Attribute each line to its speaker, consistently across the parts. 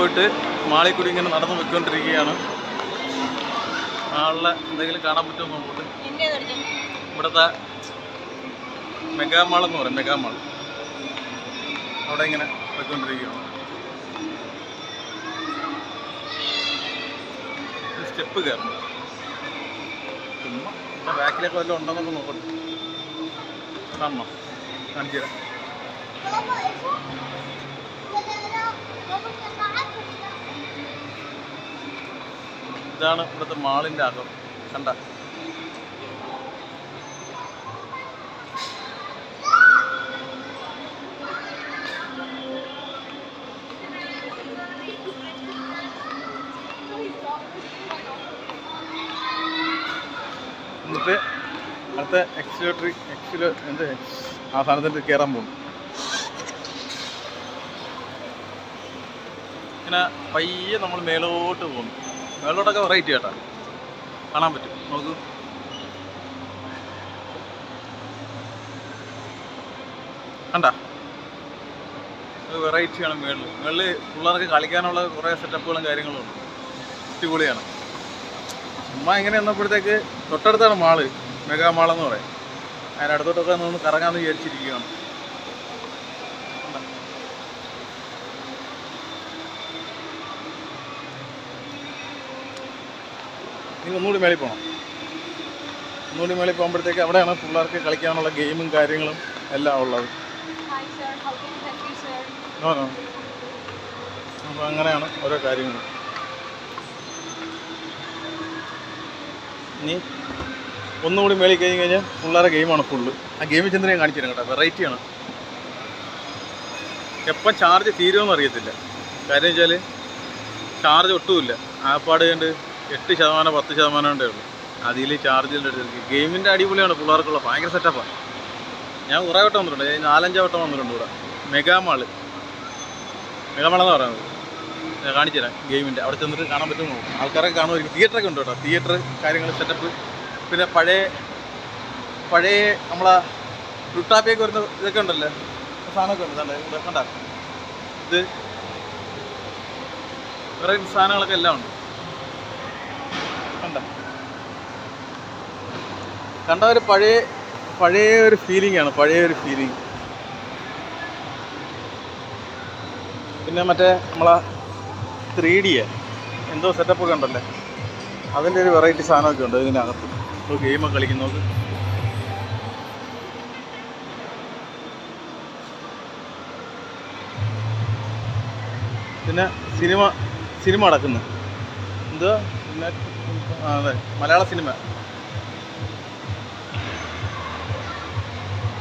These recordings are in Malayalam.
Speaker 1: പോയിട്ട് മാളിൽ കൂടി ഇങ്ങനെ നടന്നു പോയിക്കൊണ്ടിരിക്കുകയാണ് ആളെ എന്തെങ്കിലും കാണാൻ പറ്റുമോ നോക്കട്ടെ. ഇവിടുത്തെ മെഗാമാൾ എന്ന് പറയും മെഗാമാൾ. അവിടെ ഇങ്ങനെ പോയിക്കൊണ്ടിരിക്കുകയാണ് സ്റ്റെപ്പ് കയറണം. ഇവിടെ ബാക്കിലൊക്കെ വല്ലതും ഉണ്ടോന്നൊക്കെ നോക്കട്ടെ. കാണണം? കാണിച്ചു തരാം ഇതാണ് ഇവിടുത്തെ മാളിന്റെ അകം. കണ്ട? എന്നിട്ട് അടുത്ത എക്സിലേറ്ററി എക്സിലോ എന്ത്? ആ സാധനത്തിൽ കയറാൻ പോകും ഇങ്ങനെ പയ്യെ നമ്മൾ മേലോട്ട് പോകുന്നു മേലോട്ടൊക്കെ വെറൈറ്റി കേട്ടാ കാണാൻ പറ്റും. നോക്കൂ. കണ്ട? വെറൈറ്റിയാണ് മേളിൽ മേളിൽ പിള്ളേർക്ക് കളിക്കാനുള്ള കുറേ സെറ്റപ്പുകളും കാര്യങ്ങളും ഉണ്ട്. അടിപൊളിയാണ്. ചുമ്മാ ഇങ്ങനെ വന്നപ്പോഴത്തേക്ക് തൊട്ടടുത്താണ് മാൾ. മെഗാ മാളെന്ന് പറയും. അതിനടുത്തോട്ടൊക്കെ ഒന്ന് കറങ്ങാമെന്ന് വിചാരിച്ചിരിക്കുകയാണ്. ഇനി ഒന്നുകൂടി മേളിൽ പോകണം ഒന്നുകൂടി മേളിൽ പോകുമ്പോഴത്തേക്ക് അവിടെയാണ് പിള്ളേർക്ക് കളിക്കാനുള്ള ഗെയിമും കാര്യങ്ങളും എല്ലാം ഉള്ളത്. അപ്പോൾ അങ്ങനെയാണ് ഓരോ കാര്യങ്ങളും ഇനി ഒന്നുകൂടി മേളിൽ കഴിഞ്ഞ് കഴിഞ്ഞാൽ പിള്ളേരെ ഗെയിമാണ് ഫുള്ള് ആ ഗെയിം ചെന്ന് ഞാൻ കാണിച്ചു തരാം കേട്ടോ. വെറൈറ്റിയാണ് എപ്പം ചാർജ് തീരുമെന്ന് അറിയത്തില്ല. കാര്യം വെച്ചാൽ ചാർജ് ഒട്ടുമില്ല. ആപ്പാട് കണ്ട് എട്ട് ശതമാനം പത്ത് ശതമാനം ഉണ്ടേ ഉള്ളൂ. അതിൽ ചാർജ് അടുത്ത് ഗെയിമിന്റെ അടിപൊളിയാണ് പിള്ളേർക്കുള്ള ഭയങ്കര സെറ്റപ്പാണ് ഞാൻ കുറേ വട്ടം വന്നിട്ടുണ്ട്. ഞാൻ നാലഞ്ച് വട്ടം വന്നിട്ടുണ്ട് ഇവിടെ. മെഗാമാൾ മെഗാമാളെന്ന് മെഗാ മാളെന്ന് പറയുന്നത്. ഞാൻ കാണിച്ചു തരാം ഗെയിമിന്റെ അവിടെ ചെന്നിട്ട് കാണാൻ പറ്റുമോ? ആൾക്കാരൊക്കെ കാണുമായിരിക്കും തിയേറ്ററൊക്കെ ഉണ്ട് കേട്ടോ. തിയേറ്റർ കാര്യങ്ങൾ സെറ്റപ്പ് പിന്നെ പഴയ പഴയ നമ്മളെ ലുട്ടാപ്പിയൊക്കെ വരുന്ന ഇതൊക്കെ ഉണ്ടല്ലോ. സാധനമൊക്കെ ഉണ്ട്. ഇവിടെ കണ്ട? ഇത് വേറെ സാധനങ്ങളൊക്കെ എല്ലാം ഉണ്ട് കണ്ട കണ്ട ഒരു പഴയ പഴയ ഒരു ഫീലിംഗ് ആണ് പഴയ ഒരു ഫീലിംഗ് പിന്നെ മറ്റേ നമ്മളെ ത്രീ ഡി എന്തോ സെറ്റപ്പ് ഒക്കെ ഉണ്ടല്ലേ? അതിന്റെ ഒരു വെറൈറ്റി സാധനമൊക്കെ ഉണ്ട് ഇതിനകത്ത്. ഇപ്പോൾ ഗെയിമൊക്കെ കളിക്കുന്നു നോക്ക്. പിന്നെ സിനിമ സിനിമ അടക്കുന്നു എന്തോ പിന്നെ അതെ മലയാള സിനിമ.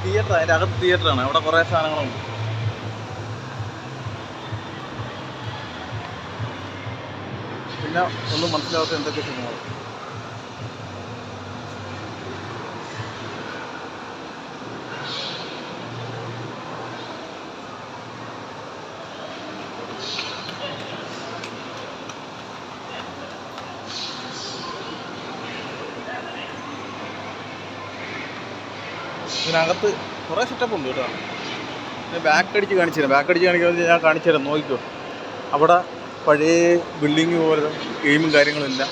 Speaker 1: തിയേറ്റർ അതിന്റെ അകത്ത് തിയേറ്ററാണ്. അവിടെ കുറേ സാധനങ്ങളുണ്ട്. പിന്നെ ഒന്നും മനസ്സിലാവാത്ത എന്തൊക്കെ സിനിമകൾ ഇതിനകത്ത് കുറേ സെറ്റപ്പ് ഉണ്ട് കേട്ടോ. ഞാൻ ബാക്ക് അടിച്ച് കാണിച്ചു തരാം ബാക്ക് അടിച്ച് കാണിക്കുന്നത് ഞാൻ കാണിച്ചു തരാം നോക്കിക്കോ. അവിടെ പഴയ ബിൽഡിങ് പോലെ ഗെയിമും കാര്യങ്ങളും ഇല്ല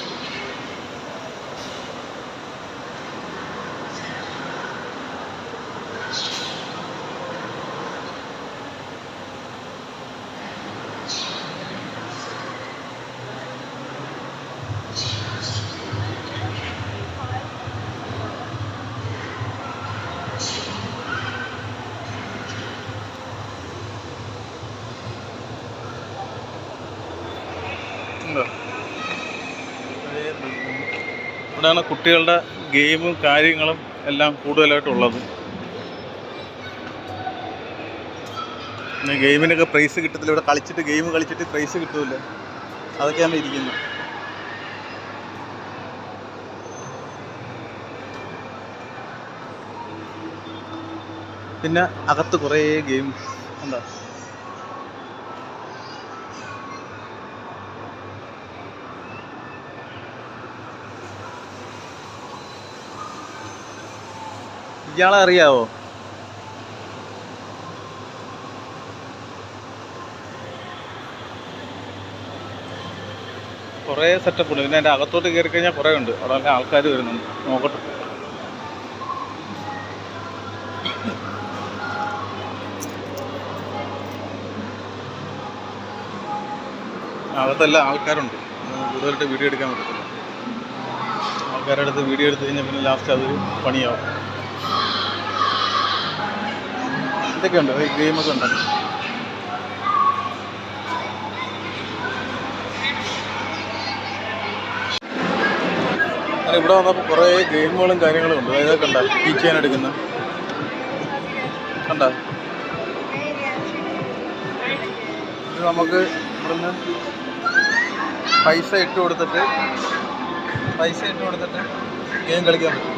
Speaker 1: ഉണ്ടോ ഇവിടെയാണ് കുട്ടികളുടെ ഗെയിമും കാര്യങ്ങളും എല്ലാം കൂടുതലായിട്ടുള്ളത്. പിന്നെ ഗെയിമിനൊക്കെ പ്രൈസ് കിട്ടത്തില്ല. ഇവിടെ കളിച്ചിട്ട് ഗെയിം കളിച്ചിട്ട് പ്രൈസ് കിട്ടൂല അതൊക്കെയാണ് ഇരിക്കുന്നത് പിന്നെ അകത്ത് കുറേ ഗെയിംസ് എന്താ ഇയാളെ അറിയാവോ കുറേ സെറ്റപ്പ് ഉണ്ട്. പിന്നെ അതിന്റെ അകത്തോട്ട് കയറി കഴിഞ്ഞാൽ കുറേ ഉണ്ട്. അവിടെ നല്ല ആൾക്കാർ വരുന്നുണ്ട്. നോക്കട്ടെ. അകത്തെല്ലാം ആൾക്കാരുണ്ട്. കൂടുതലായിട്ട് വീഡിയോ എടുക്കാൻ പറ്റത്തില്ല. ആൾക്കാരുടെ അടുത്ത് വീഡിയോ എടുത്തു കഴിഞ്ഞാൽ പിന്നെ ലാസ്റ്റ് അതൊരു പണിയാവും. ഇതൊക്കെയുണ്ട്. ഈ ഗെയിമൊക്കെ ഉണ്ട്. ഇവിടെ വന്നപ്പോൾ കുറേ ഗെയിമുകളും കാര്യങ്ങളും ഉണ്ട്. ഇതൊക്കെ കണ്ട ടീച്ച് ചെയ്യാൻ എടുക്കുന്ന. കണ്ട? നമുക്ക് ഇവിടുന്ന് പൈസ ഇട്ട് കൊടുത്തിട്ട് പൈസ ഇട്ട് കൊടുത്തിട്ട് ഗെയിം കളിക്കാൻ പറ്റും.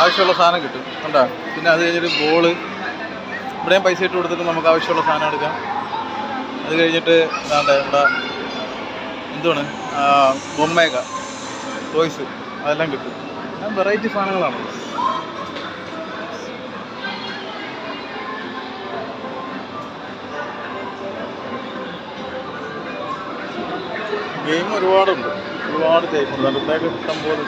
Speaker 1: ആവശ്യമുള്ള സാധനം കിട്ടും. കണ്ട? പിന്നെ അത് കഴിഞ്ഞിട്ട് ബോൾ ഇവിടെയും പൈസ ഇട്ട് കൊടുത്തിട്ട് നമുക്ക് ആവശ്യമുള്ള സാധനം എടുക്കാം. അത് കഴിഞ്ഞിട്ട് എന്താണ് ഇവിടെ എന്തുവാണ്? ബൊമ്മേക ടോയ്സ് അതെല്ലാം കിട്ടും. വെറൈറ്റി സാധനങ്ങളാണ്. ഗെയിം ഒരുപാടുണ്ട്. ഒരുപാട് ഗെയിം ഉണ്ട്. അതിന്റെയൊക്കെ ഇഷ്ടം പോലെ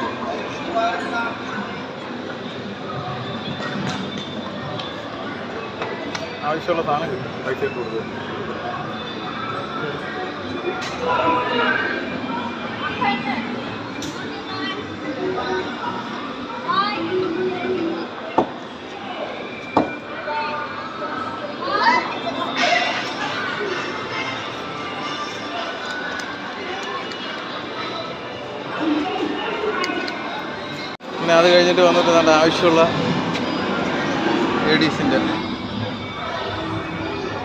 Speaker 1: ആവശ്യമുള്ള സാധനം കിട്ടും. പൈസ ഇട്ട് പിന്നെ അത് കഴിഞ്ഞിട്ട് വന്നിട്ട് നല്ല ആവശ്യമുള്ള ലേഡീസിന്റെ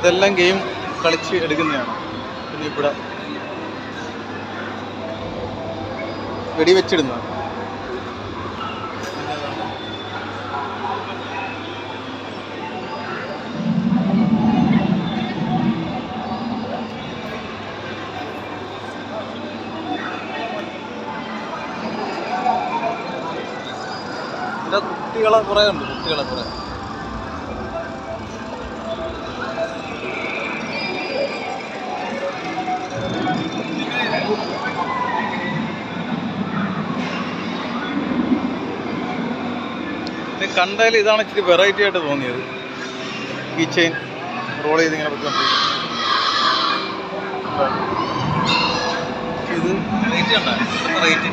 Speaker 1: ഇതെല്ലാം ഗെയിം കളിച്ച് എടുക്കുന്നതാണ്. പിന്നെ ഇവിടെ വെടിവെച്ചിടുന്ന കുട്ടികളെ കുറേ ഉണ്ട് കുട്ടികളെ കുറേ. ഇത് കണ്ടാൽ ഇതാണ് ഇച്ചിരി വെറൈറ്റി ആയിട്ട് തോന്നിയത്. ഈ ചെയിൻ റോൾ ചെയ്ത് ഇങ്ങനെ വെച്ചോണ്ടിരിക്കും ഇത് റേറ്റ് ഉണ്ടോ? റേറ്റ്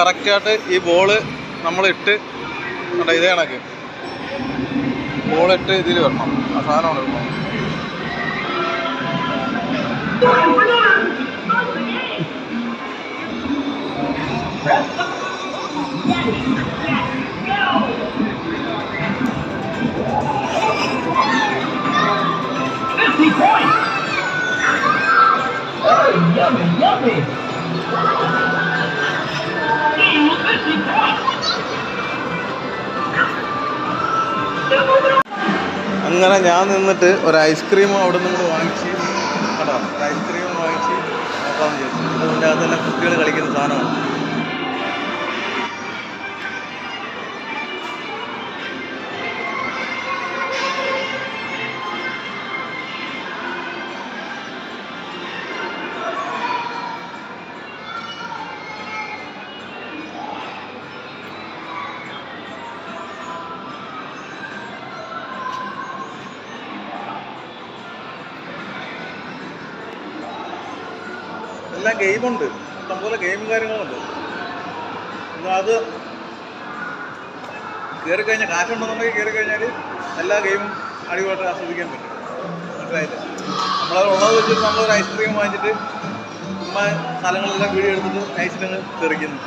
Speaker 1: കറക്റ്റായിട്ട് ഈ ബോൾ നമ്മളിട്ട് കണ്ട ഇതേ കണക്ക്. ബോളിട്ട് ഇതിൽ വരണം ആ സാധനമാണ് ഇടണം അങ്ങനെ ഞാൻ നിന്നിട്ട് ഒരു ഐസ്ക്രീം അവിടെ നിന്ന് വാങ്ങിച്ച് കേട്ടോ ഐസ്ക്രീം വാങ്ങിച്ച് നോക്കാമെന്ന് വിചാരിച്ചു. അകത്ത് തന്നെ കുട്ടികൾ കളിക്കുന്ന സാധനമാണ്. എല്ലാം ഗെയിമുണ്ട്. ഇഷ്ടംപോലെ ഗെയിമും കാര്യങ്ങളുണ്ട് എന്നാൽ അത് കയറി കഴിഞ്ഞാൽ കാശുണ്ടെന്നുണ്ടെങ്കിൽ കയറി കഴിഞ്ഞാൽ എല്ലാ ഗെയിമും അടിപൊളിയായിട്ട് ആസ്വദിക്കാൻ പറ്റും. മനസ്സിലായില്ലേ? നമ്മളത് ഉള്ളത് വെച്ചിട്ട് നമ്മളൊരു ഐസ്ക്രീം വാങ്ങിച്ചിട്ട് ഉമ്മ സ്ഥലങ്ങളെല്ലാം വീഡിയോ എടുത്തിട്ട് തെറിക്കുന്നു.